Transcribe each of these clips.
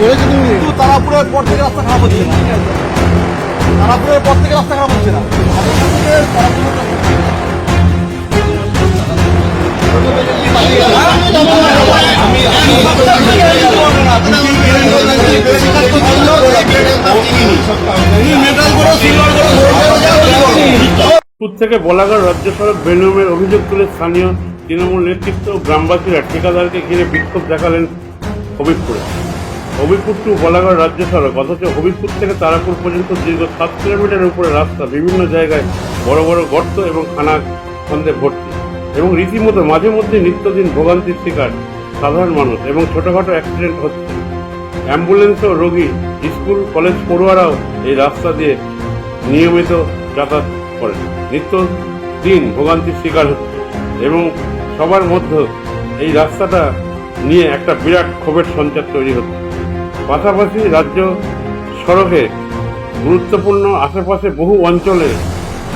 করেছে তো কিন্তু তারাপুরের পর থেকে রাস্তা খারাপ হচ্ছে। না তারাপুরের পর থেকে রাস্তা খারাপ হচ্ছে না। থেকে বলাগড় রাজ্য সড়ক বেনিয়মের অভিযোগ তুলে স্থানীয় তৃণমূল নেতৃত্ব গ্রামবাসীরা ঠিকাদারকে ঘিরে বিক্ষোভ দেখালেন হবিবপুরে। হবিবপুর টু বলাগড় রাজ্য সড়ক, অথচ হবিবপুর থেকে তারাপুর পর্যন্ত দীর্ঘ সাত কিলোমিটারের উপরে রাস্তা, বিভিন্ন জায়গায় বড় বড় গর্ত এবং খানা খন্দে ভর্তি। এবং রীতিমতো মাঝে মধ্যে নিত্যদিন ভোগান্তির শিকার সাধারণ মানুষ এবং ছোটখাটো অ্যাক্সিডেন্ট হচ্ছে। অ্যাম্বুলেন্স ও রোগী, স্কুল, কলেজ পড়ুয়ারাও এই রাস্তা দিয়ে নিয়মিত যাতায়াত করেন। নিত্য দিন ভোগান্তির শিকার হচ্ছে। এবং সবার মধ্যে এই রাস্তাটা নিয়ে একটা বিরাট ক্ষোভের সঞ্চার তৈরি হচ্ছে। পাশাপাশি রাজ্য সড়কে গুরুত্বপূর্ণ আশেপাশে বহু অঞ্চলে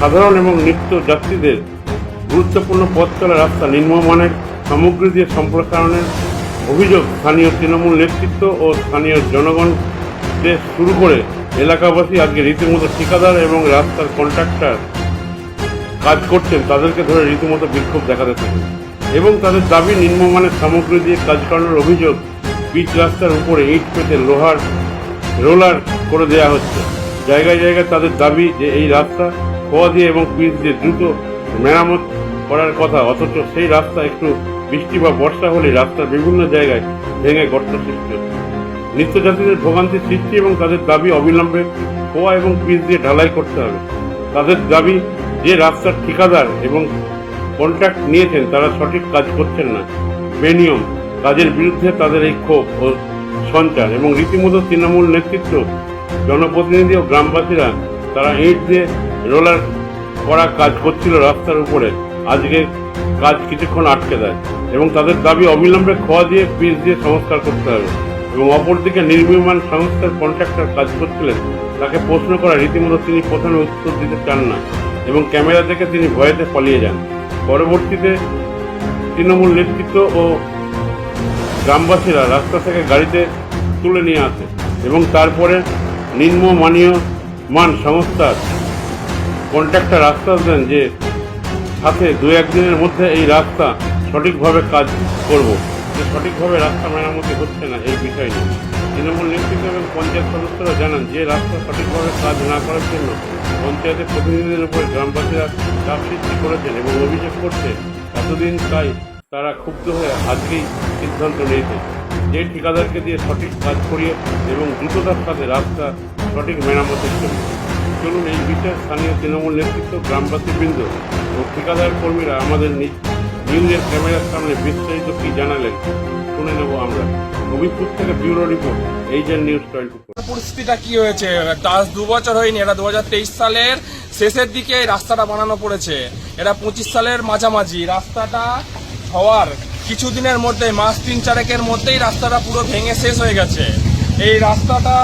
সাধারণ এবং নিত্য যাত্রীদের গুরুত্বপূর্ণ পথ চলা রাস্তা নিম্নমানের সামগ্রী দিয়ে সম্প্রসারণের অভিযোগ স্থানীয় তৃণমূল নেতৃত্ব ও স্থানীয় জনগণদের শুরু করে এলাকাবাসী আজকে রীতিমতো ঠিকাদার এবং রাস্তার কন্ট্রাক্টর কাজ করছেন, তাদেরকে ধরে রীতিমতো বিক্ষোভ দেখাতে থাকে। এবং তাদের দাবি নিম্নমানের সামগ্রী দিয়ে কাজ করানোর অভিযোগ পিচ রাস্তার উপরে ইট পেতে লোহার রোলার করে দেওয়া হচ্ছে। জায়গায় জায়গায় তাদের দাবি যে এই রাস্তা খোয়া দিয়ে এবং পিচ দিয়ে দ্রুত মেরামত করার কথা, অথচ সেই রাস্তা একটু বৃষ্টি বা বর্ষা হলে রাস্তার বিভিন্ন জায়গায় ভেঙে গর্ত সৃষ্টি হচ্ছে। নিত্যযাত্রীদের ভোগান্তি, সৃষ্টি এবং তাদের দাবি অবিলম্বে খোয়া এবং পিচ দিয়ে ঢালাই করতে হবে। তাদের দাবি যে রাস্তার ঠিকাদার এবং কন্ট্রাক্ট নিয়েছেন, তারা সঠিক কাজ করছেন না। বেনিয়ম কাজের বিরুদ্ধে তাদের এই ক্ষোভ ও সঞ্চার এবং রীতিমতো তৃণমূল নেতৃত্ব, জনপ্রতিনিধি ও গ্রামবাসীরা তারা ইট দিয়ে রোলার করা কাজ করছিল রাস্তার উপরে। আজকে কাজ কিছুক্ষণ আটকে দেয় এবং তাদের দাবি অবিলম্বে খোয়া দিয়ে পিচ দিয়ে সংস্কার করতে হবে এবং অপরদিকে নির্মীয়মান সংস্থার কন্ট্রাক্টর কাজ করছিলেন, তাকে প্রশ্ন করা রীতিমতো তিনি প্রথমে উত্তর দিতে চান না এবং ক্যামেরা থেকে তিনি ভয়েতে পালিয়ে যান। পরবর্তীতে তৃণমূল নেতৃত্ব ও গ্রামবাসীরা রাস্তা থেকে গাড়িতে তুলে নিয়ে আসে এবং তারপরে নিম্নমানীয় মান সংস্থার কন্ট্রাক্টর আশ্বাস দেন যে সাথে দু একদিনের মধ্যে এই রাস্তা সঠিকভাবে কাজ করব। যে সঠিকভাবে রাস্তা মেরামতি হচ্ছে না, এই বিষয় নিয়ে। তৃণমূল নেতৃত্ব এবং পঞ্চায়েত সদস্যরা জানান, যে রাস্তা সঠিকভাবে কাজ না করার জন্য পঞ্চায়েতের প্রতিনিধিদের উপরে গ্রামবাসীরা চাপ সৃষ্টি করেছেন এবং অভিযোগ করছে, এতদিন তাই তারা ক্ষুব্ধ হয়ে আজকেই সিদ্ধান্ত নিয়েছে যে ঠিকাদারকে দিয়ে সঠিক কাজ করিয়ে এবং দ্রুততার সাথে রাস্তা সঠিক মেরামতের জন্য। চলুন এই বিষয়ে স্থানীয় তৃণমূল নেতৃত্ব গ্রামবাসী বৃন্দ ও ঠিকাদার কর্মীরা আমাদের নিউজের ক্যামেরার সামনে বিস্তারিত কি জানালেন, শুনে নেব আমরা। হবিপুর থেকে ব্যুরো রিপোর্ট এই যে নিউজ টোয়েন্টি পরিস্থিতিটা কি হয়েছে? আজ দু বছর হয়নি, এটা দু হাজার তেইশ সালের শেষের দিকে রাস্তাটা বানানো পড়েছে। এটা পঁচিশ সালের মাঝামাঝি। রাস্তাটা হওয়ার কিছুদিনের মধ্যে মাস তিন চারেকের মধ্যেই রাস্তাটা পুরো ভেঙে শেষ হয়ে গেছে। এই রাস্তাটা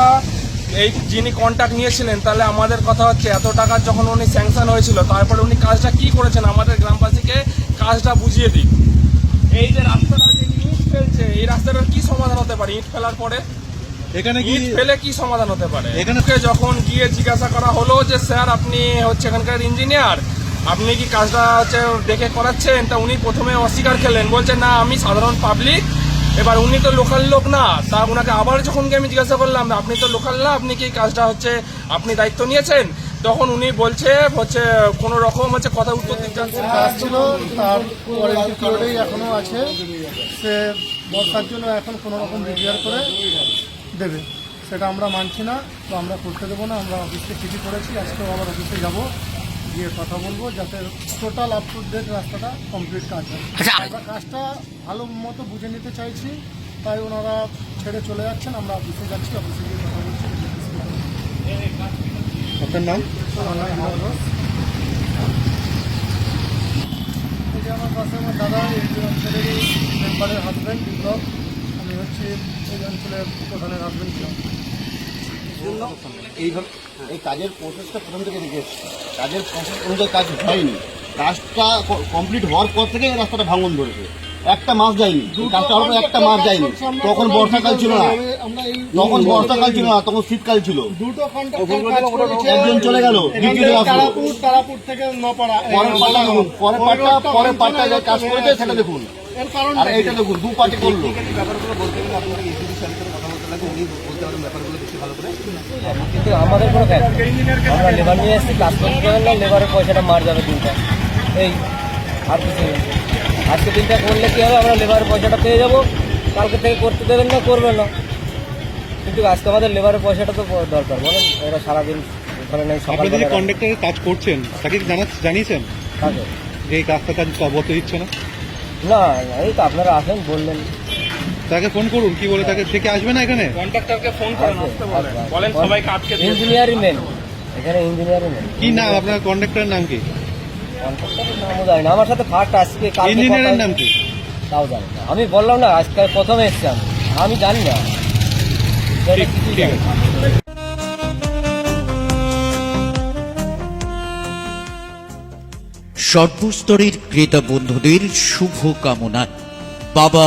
এই যিনি কন্ট্যাক্ট নিয়েছিলেন তাহলে আমাদের কথা হচ্ছে এত টাকা যখন উনি স্যাংশন হয়েছিল তারপরে উনি কাজটা কি করেছেন আমাদের গ্রামবাসীকে কাজটা বুঝিয়ে দিন। এই যে রাস্তাটা যে ইট ফেলছে এই রাস্তাটার কি সমাধান হতে পারে? ইট ফেলার পরে? এখানে কি ইট ফেলে কি সমাধান হতে পারে? এখানে যখন গিয়ে জিজ্ঞাসা করা হলো যে স্যার আপনি হচ্ছে এখানকার ইঞ্জিনিয়ার আপনি কি কাজটা হচ্ছে দেখে করাচ্ছেন? তা উনি প্রথমে অস্বীকার খেলেন বলছেন, না, আমি সাধারণ পাবলিক এবার উনি তো লোকাল লোক না। তা ওনাকে আবার যখন আমি জিজ্ঞাসা করলাম আপনি তো লোকাল না, আপনি কি কাজটা হচ্ছে, আপনি দায়িত্ব নিয়েছেন? তখন উনি বলছে, হচ্ছে, কোনো রকম হচ্ছে কথা উত্তর দিতে ছিল, তার পিরিয়ডেই এখনও আছে, সে বর্ষার জন্য এখন কোনো রকম রিপেয়ার করে দেবে। সেটা আমরা মানছি না, তো আমরা করতে দেবো না। আমরা অফিসে চিঠি করেছি, আজকেও আবার অফিসে যাব। গিয়ে কথা বলব যাতে টোটাল আপ টু ডেট রাস্তাটা কমপ্লিট কাজ হয়। আমরা কাজটা ভালো মতো বুঝে নিতে চাইছি তাই ওনারা ছেড়ে চলে যাচ্ছেন আমরা অফিসে যাচ্ছি অফিসে গিয়ে কথা বলছি আপনার নাম? আমার পাশে আমার দাদা এই যে অঞ্চলেরই মেম্বারের হাজব্যান্ড বিপ্লব। আমি হচ্ছি এই অঞ্চলের প্রধানের হাজব্যান্ড ছিলাম। এইভাবে এই কাজের প্রসেসটা প্রথম থেকে দেখে এসছি। কাজের প্রসেস অনুযায়ী কাজ হয়নি। কাজটা কমপ্লিট হওয়ার পর থেকে রাস্তাটা ভাঙন ধরেছে। একটা মাস যায়নি। কাজটা হওয়ার পর একটা মাস যায়নি। তখন বর্ষাকাল ছিল না। তখন বর্ষাকাল ছিল না তখন শীতকাল ছিল। দুটো কন্ট্রাক্টর একজন চলে গেল থেকে তারাপুর থেকে পরের পাল্টা দেখুন পরের পাল্টা পরের পাল্টা যে কাজ করেছে সেটা দেখুন। কিন্তু আমাদের কোনো কাজ আমরা লেবার নিয়ে এসেছি কাজ করতে দেবেন না লেবারের পয়সাটা মার যাবে দিনটা। এই আর কিছু আজকে দিনটা করলে কী হবে? আমরা লেবারের পয়সাটা পেয়ে যাব। কালকে থেকে করতে দেবেন না করবেন না। কিন্তু আজকে আমাদের লেবারের পয়সাটা তো দরকার। বলেন এরা সারাদিন ওখানে নেই আপনাদের যে কন্ডাক্টরের কাজ করছেন তাকে জানা জানিয়েছেন? কাজে যে এই রাস্তার কাজ অবত দিচ্ছে না? না না, এই তো আপনারা আসেন বললেন। তাকে ফোন করুন কি বলে তাকে সে কি আসবে না এখানে? কন্ট্রাক্টরকে ফোন করেন আসতে বলেন বলেন সবাইকে আটকে ইঞ্জিনিয়ারই মেন এখানে ইঞ্জিনিয়ারই মেন কি নাম? আপনার কন্ডাক্টরের নাম কি? কন্ট্রাক্টরের নামও জানি না। আমার সাথে ফার্স্ট আজকে ইঞ্জিনিয়ারের নাম কি? তাও জানি না। আমি বললাম না আজকে প্রথমে এসছি আমি। জানি না। ঠিক ঠিক আছে সর্বস্তরের ক্রেতা বন্ধুদের শুভ কামনা বাবা